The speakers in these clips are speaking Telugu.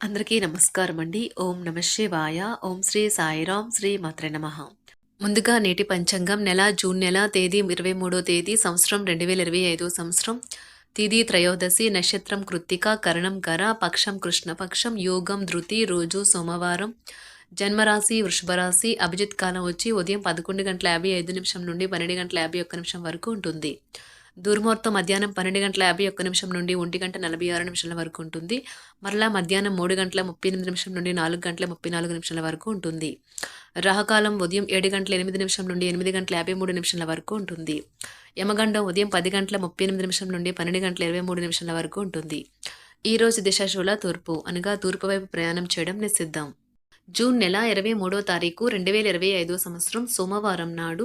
అందరికీ నమస్కారం అండి ఓం నమ శివాయ. ఓం శ్రీ సాయిరాం శ్రీ మాత్ర నమ. ముందుగా నేటి పంచాంగం నెల జూన్ నెల తేదీ ఇరవై మూడో తేదీ సంవత్సరం రెండు వేల ఇరవై ఐదో సంవత్సరం. తేదీ త్రయోదశి నక్షత్రం కృత్తిక కరణం కర పక్షం కృష్ణపక్షం యోగం ధృతి రోజు సోమవారం. జన్మరాశి వృషభరాశి అభిజిత్ కాలం వచ్చి ఉదయం పదకొండు గంటల యాభై ఐదు నిమిషం నుండి పన్నెండు గంటల యాభై ఒక్క నిమిషం వరకు ఉంటుంది. దుర్ముహూర్తం మధ్యాహ్నం పన్నెండు గంటల యాభై ఒక్క నిమిషం నుండి ఒంటి గంట నలభై ఆరు నిమిషాల వరకు ఉంటుంది. మరలా మధ్యాహ్నం మూడు గంటల ముప్పై ఎనిమిది నిమిషం నుండి నాలుగు గంటల ముప్పై నాలుగు నిమిషాల వరకు ఉంటుంది. రాహకాలం ఉదయం ఏడు గంటల ఎనిమిది నిమిషం నుండి ఎనిమిది గంటల యాభై మూడు నిమిషాల వరకు ఉంటుంది. యమగండం ఉదయం పది గంటల ముప్పై ఎనిమిది నిమిషం నుండి పన్నెండు గంటల ఇరవై మూడు నిమిషాల వరకు ఉంటుంది. ఈ రోజు దిశాశూల తూర్పు అనగా తూర్పు వైపు ప్రయాణం చేయడం నిషిద్ధం. జూన్ నెల ఇరవై మూడో తారీఖు రెండు వేల ఇరవై ఐదో సంవత్సరం సోమవారం నాడు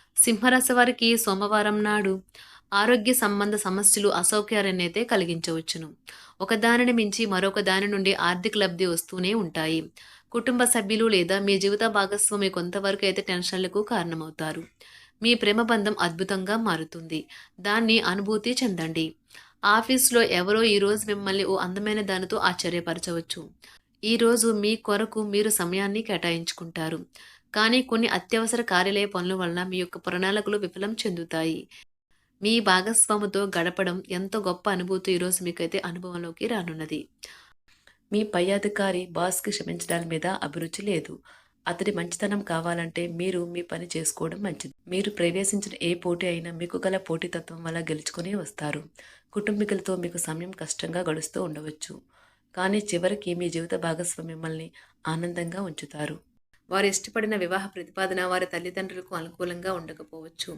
సింహరాశి వారికి సోమవారం నాడు ఆరోగ్య సంబంధ సమస్యలు అసౌకర్యాన్నైతే కలిగించవచ్చును. ఒకదానిని మించి మరొక దాని నుండి ఆర్థిక లబ్ధి వస్తూనే ఉంటాయి. కుటుంబ సభ్యులు లేదా మీ జీవిత భాగస్వామి కొంతవరకు అయితే టెన్షన్లకు కారణమవుతారు. మీ ప్రేమ బంధం అద్భుతంగా మారుతుంది. దాన్ని అనుభూతి చెందండి. ఆఫీస్లో ఎవరో ఈరోజు మిమ్మల్ని ఓ అందమైన దానితో ఆశ్చర్యపరచవచ్చు. ఈరోజు మీ కొరకు మీరు సమయాన్ని కేటాయించుకుంటారు. కానీ కొన్ని అత్యవసర కార్యాలయ పనుల వలన మీ యొక్క ప్రణాళికలు విఫలం చెందుతాయి. మీ భాగస్వాముతో గడపడం ఎంతో గొప్ప అనుభూతి ఈరోజు మీకైతే అనుభవంలోకి రానున్నది. మీ పై అధికారి బాస్కి క్షమించడం మీద అభిరుచి లేదు. అతడి మంచితనం కావాలంటే మీరు మీ పని చేసుకోవడం మంచిది. మీరు ప్రవేశించిన ఏ పోటీ అయినా మీకు గల పోటీతత్వం వల్ల గెలుచుకొని వస్తారు. కుటుంబీకులతో మీకు సమయం కష్టంగా గడుస్తూ ఉండవచ్చు. కానీ చివరికి మీ జీవిత భాగస్వామి మిమ్మల్ని ఆనందంగా ఉంచుతారు. వారు ఇష్టపడిన వివాహ ప్రతిపాదన వారి తల్లిదండ్రులకు అనుకూలంగా ఉండకపోవచ్చు.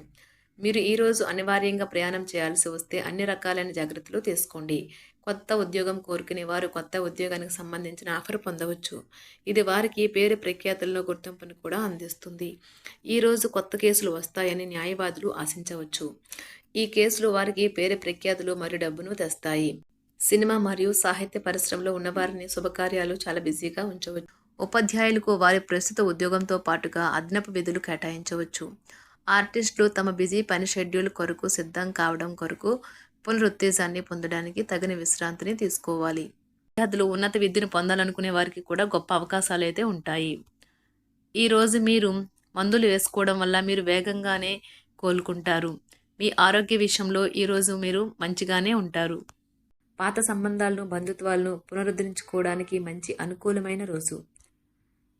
మీరు ఈరోజు అనివార్యంగా ప్రయాణం చేయాల్సి వస్తే అన్ని రకాలైన జాగ్రత్తలు తీసుకోండి. కొత్త ఉద్యోగం కోరుకునే వారు కొత్త ఉద్యోగానికి సంబంధించిన ఆఫర్ పొందవచ్చు. ఇది వారికి పేరు ప్రఖ్యాతుల్లో గుర్తింపును కూడా అందిస్తుంది. ఈరోజు కొత్త కేసులు వస్తాయని న్యాయవాదులు ఆశించవచ్చు. ఈ కేసులు వారికి పేరు ప్రఖ్యాతులు మరియు డబ్బును తెస్తాయి. సినిమా మరియు సాహిత్య పరిశ్రమలో ఉన్నవారిని శుభకార్యాలు చాలా బిజీగా ఉంచవచ్చు. ఉపాధ్యాయులకు వారి ప్రస్తుత ఉద్యోగంతో పాటుగా అదనపు విధులు కేటాయించవచ్చు. ఆర్టిస్టులు తమ బిజీ పని షెడ్యూల్ కొరకు సిద్ధం కావడం కొరకు పునరుత్తేజాన్ని పొందడానికి తగిన విశ్రాంతిని తీసుకోవాలి. విద్యార్థులు ఉన్నత విద్యను పొందాలనుకునే వారికి కూడా గొప్ప అవకాశాలు అయితే ఉంటాయి. ఈరోజు మీరు మందులు వేసుకోవడం వల్ల మీరు వేగంగానే కోలుకుంటారు. మీ ఆరోగ్య విషయంలో ఈరోజు మీరు మంచిగానే ఉంటారు. పాత సంబంధాలను బంధుత్వాలను పునరుద్ధరించుకోవడానికి మంచి అనుకూలమైన రోజు.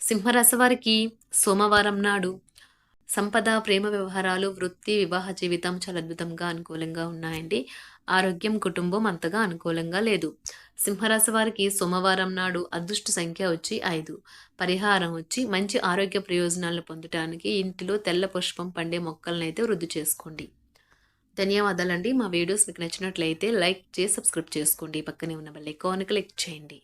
సింహరాశి వారికి సోమవారం నాడు సంపద ప్రేమ వ్యవహారాలు వృత్తి వివాహ జీవితం చాలా అద్భుతంగా అనుకూలంగా ఉన్నాయండి. ఆరోగ్యం కుటుంబం అంతగా అనుకూలంగా లేదు. సింహరాశి వారికి సోమవారం నాడు అదృష్ట సంఖ్య వచ్చి ఐదు. పరిహారం వచ్చి మంచి ఆరోగ్య ప్రయోజనాలను పొందటానికి ఇంటిలో తెల్ల పుష్పం పండే మొక్కలను అయితే వృద్ధి చేసుకోండి. ధన్యవాదాలండి. మా వీడియోస్ మీకు నచ్చినట్లయితే లైక్ చేసి సబ్స్క్రైబ్ చేసుకోండి. పక్కనే ఉన్న బెల్ ఐకాన్ క్లిక్ చేయండి.